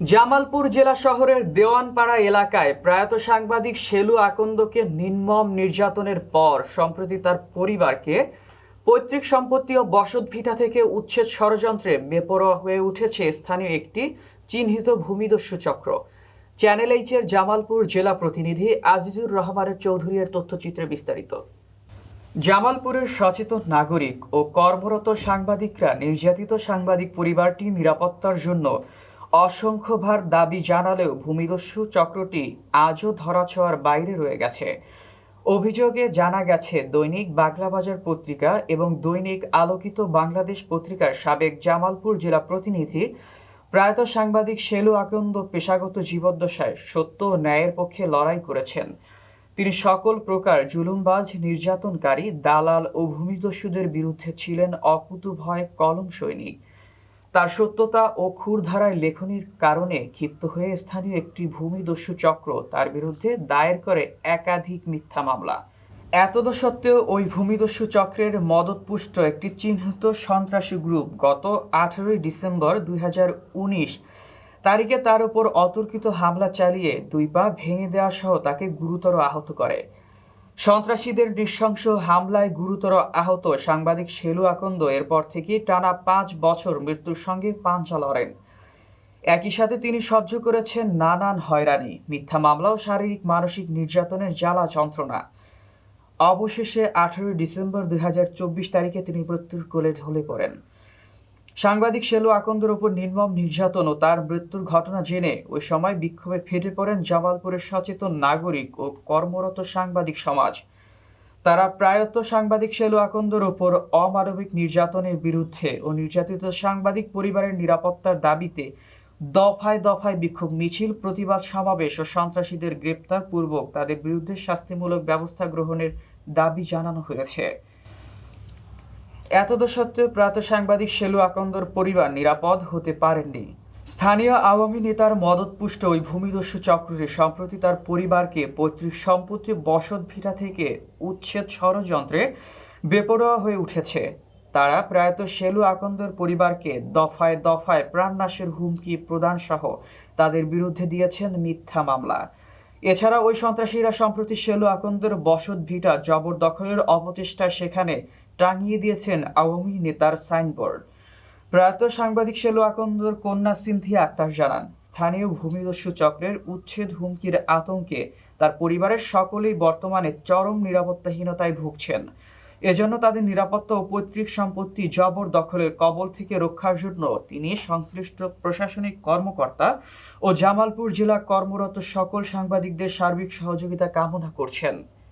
জামালপুর জেলা শহরের দেওয়ানপাড়া এলাকায় প্রয়াত সাংবাদিক শেলু আকন্দকে নির্মম নির্যাতনের পর, সম্প্রতি তার পরিবারকে পৈতৃক সম্পত্তি ও বসতভিটা থেকে উচ্ছেদ ষড়যন্ত্রে বেপরোয়া হয়ে উঠেছে স্থানীয় একটি চিহ্নিত ভূমিদস্যু চক্র। চ্যানেল এইচের জামালপুর জেলা প্রতিনিধি আজিজুর রহমানের চৌধুরীর তথ্যচিত্রে বিস্তারিত। জামালপুরের সচেতন নাগরিক ও কর্মরত সাংবাদিকরা নির্যাতিত সাংবাদিক পরিবারটি নিরাপত্তার জন্য অসংখ্যবার দাবি জানালেও ভূমিদস্যু চক্রটি আজও ধরাছোঁয়ার বাইরে রয়ে গেছে। অভিযোগে জানা গেছে, দৈনিক বাংলাবাজার পত্রিকা এবং দৈনিক আলোকিত বাংলাদেশ পত্রিকার সাবেক জামালপুর জেলা প্রতিনিধি প্রয়াত সাংবাদিক শেলু আকন্দ পেশাগত জীবদ্দশায় সত্য ও ন্যায়ের পক্ষে লড়াই করেছেন। তিনি সকল প্রকার জুলুমবাজ, নির্যাতনকারী, দালাল ও ভূমিদস্যুদের বিরুদ্ধে ছিলেন অকুতুভয় কলম সৈনিক। তার সত্যতা ও ক্ষুরধারায় লেখনির কারণে ক্ষিপ্ত হয়ে স্থানীয় একটি ভূমিদস্যু চক্র তার বিরুদ্ধে দায়ের করে একাধিক মিথ্যা মামলা। এতদ সত্ত্বেও ওই ভূমিদস্যু চক্রের মদতপুষ্ট একটি চিহ্নিত সন্ত্রাসী গ্রুপ গত আঠেরোই ডিসেম্বর দুই হাজার উনিশ তারিখে তার উপর অতর্কিত হামলা চালিয়ে দুই পা ভেঙে দেওয়া সহ তাকে গুরুতর আহত করে। সন্ত্রাসীদের নৃশংস হামলায় গুরুতর আহত সাংবাদিক শেলু আকন্দ এরপর থেকে টানা পাঁচ বছর মৃত্যুর সঙ্গে পাঞ্চা লড়েন। একই সাথে তিনি সহ্য করেছেন নানান হয়রানি, মিথ্যা মামলা ও শারীরিক মানসিক নির্যাতনের জ্বালা যন্ত্রণা। অবশেষে আঠেরোই ডিসেম্বর দুই হাজার চব্বিশ তারিখে তিনি মৃত্যুর কোলে ঢলে পড়েন। সাংবাদিক শেলু আকন্দর উপর নির্মম নির্যাতন ও তার মৃত্যুর ঘটনা জেনে ওই সময় বিক্ষোভে ফেটে পড়েন জামালপুরের সচেতন নাগরিক ও কর্মরত সাংবাদিক সমাজ। তারা প্রায়ত সাংবাদিক শেলু আকন্দর উপর অমানবিক নির্যাতনের বিরুদ্ধে ও নির্যাতিত সাংবাদিক পরিবারের নিরাপত্তার দাবিতে দফায় দফায় বিক্ষোভ, মিছিল, প্রতিবাদ সমাবেশ ও সন্ত্রাসীদের গ্রেপ্তার পূর্বক তাদের বিরুদ্ধে শাস্তিমূলক ব্যবস্থা গ্রহণের দাবি জানানো হয়েছে। এতদ সত্ত্বেও প্রাত সাংবাদিক শেলু আকন্দর পরিবার নিরাপদ হতে পারেননি। স্থানীয় আওয়ামী নেতার মদতপুষ্ট ওই ভূমিদস্যু চক্রের সম্প্রতি তার পরিবারকে পৈতৃক সম্পত্তি, বসত ভিটা থেকে উচ্ছেদ ষড়যন্ত্রে বেপরোয়া হয়ে উঠেছে। তারা প্রায়ত শেলু আকন্দর পরিবারকে দফায় দফায় প্রাণনাশের হুমকি প্রদান সহ তাদের বিরুদ্ধে দিয়েছেন মিথ্যা মামলা। এছাড়া ওই সন্ত্রাসীরা সম্প্রতি শেলু আকন্দর বসত ভিটা জবরদখলের অপচেষ্টায় সেখানে টাঙিয়ে দিয়েছেন আওয়ামী নেতার সাইনবোর্ড। প্রয়াত সাংবাদিক শেলু আকন্দর কন্যা সিনথিয়া আক্তার জানান, স্থানীয় ভূমিদস্যু চক্রের উচ্ছেদ হুমকির আতঙ্কে তার পরিবারের সকলেই বর্তমানে চরম নিরাপত্তাহীনতায় ভুগছেন। এজন্য তাদের নিরাপত্তা ও পৈতৃক সম্পত্তি জবরদখলের কবল থেকে রক্ষার জন্য তিনি সংশ্লিষ্ট প্রশাসনিক কর্মকর্তা ও জামালপুর জেলা কর্মরত সকল সাংবাদিকদের সার্বিক সহযোগিতা কামনা করছেন।